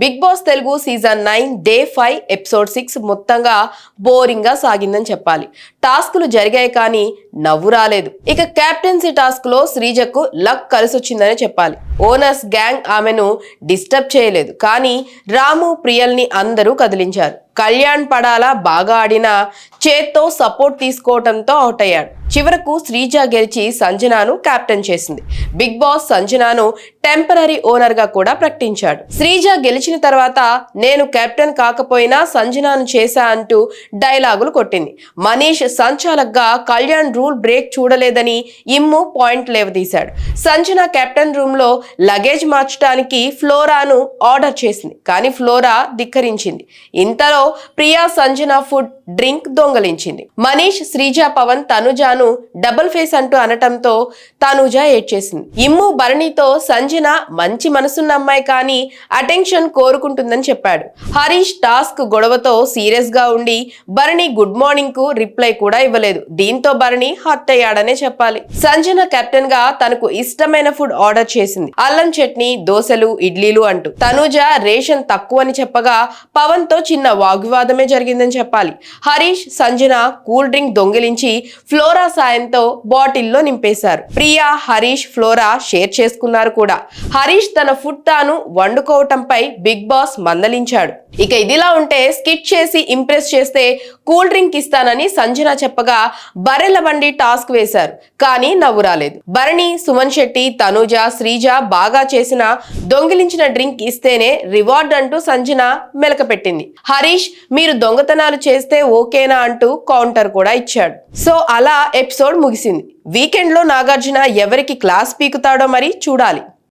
Bigg Boss Telugu season nine day five episode six మొత్తంగా బోరింగ్గా సాగిందని చెప్పాలి. టాస్కులు జరిగాయి కానీ నవ్వు రాలేదు. ఇక కెప్టెన్సీ టాస్క్లో శ్రీజకు లక్ కలిసొచ్చిందని చెప్పాలి. ఓనర్స్ గ్యాంగ్ ఆమెను డిస్టర్బ్ చేయలేదు. కానీ రాము ప్రియల్ని అందరూ కదిలించారు. కళ్యాణ్ పడాలా బాగా ఆడినా చేత్తో సపోర్ట్ తీసుకోవడంతో అవుట్ అయ్యాడు. చివరకు శ్రీజ గెలిచి సంజనాను కెప్టెన్ చేసింది. బిగ్ బాస్ సంజనాను టెంపరీ ఓనర్గా కూడా ప్రకటించాడు. శ్రీజ గెలిచిన తర్వాత నేను కెప్టెన్ కాకపోయినా సంజనాను చేశా అంటూ డైలాగులు కొట్టింది. మనీష్ సంచాలక్గా కళ్యాణ్ రూల్ బ్రేక్ చూడలేదని ఇమ్ము పాయింట్ లేవదీశాడు. సంజన కెప్టెన్ రూమ్లో లగేజ్ మార్చడానికి ఫ్లోరాను ఆర్డర్ చేసింది. కానీ ఫ్లోరా ధిక్కరించింది. ఇంతలో ప్రియా సంజన ఫుడ్ డ్రింక్ దొంగలించింది. మనీష్ శ్రీజ పవన్ తనుజాను డబుల్ ఫేస్ అంటూ అనటంతో తనుజ ఏడ్చేసింది. ఇమ్ము భరణితో సంజన మంచి మనసున్న అమ్మాయి కానీ అటెన్షన్ కోరుకుంటుందని చెప్పాడు. హరీష్ టాస్క్ గొడవతో సీరియస్గా ఉండి భరణి గుడ్ మార్నింగ్కు రిప్లై కూడా ఇవ్వలేదు. దీంతో భరణి హర్ట్ అయ్యాడనే చెప్పాలి. సంజన కెప్టెన్గా తనకు ఇష్టమైన ఫుడ్ ఆర్డర్ చేసింది. అల్లం చట్నీ దోశలు ఇడ్లీలు అంటూ. తనుజ రేషన్ తక్కువ అని చెప్పగా పవన్తో చిన్న వాగ్వివాదమే జరిగిందని చెప్పాలి. హరీష్ సంజన కూల్ డ్రింక్ దొంగిలించి ఫ్లోరా సాయంతో బాటిల్లో నింపేశారు. ప్రియా హరీష్ ఫ్లోరా షేర్ చేసుకున్నారు కూడా. హరీష్ తన ఫుడ్ తాను వండుకోవటంపై బిగ్ బాస్ మందలించాడు. ఇక ఇదిలా ఉంటే స్కిట్ చేసి ఇంప్రెస్ చేస్తే కూల్ డ్రింక్ ఇస్తానని సంజన చెప్పగా బర్రెల బండి టాస్క్ వేశారు. కానీ నవ్వు రాలేదు. భరణి సుమన్ శెట్టి తనుజ శ్రీజ బాగా చేసిన దొంగిలించిన డ్రింక్ ఇస్తేనే రివార్డ్ అంటూ సంజన మెలకపెట్టింది. హరీష్ మీరు దొంగతనాలు చేస్తే ఓకేనా అంటూ కౌంటర్ కూడా ఇచ్చాడు. సో అలా ఎపిసోడ్ ముగిసింది. వీకెండ్లో నాగార్జున ఎవరికి క్లాస్ పీకుతాడో మరి చూడాలి.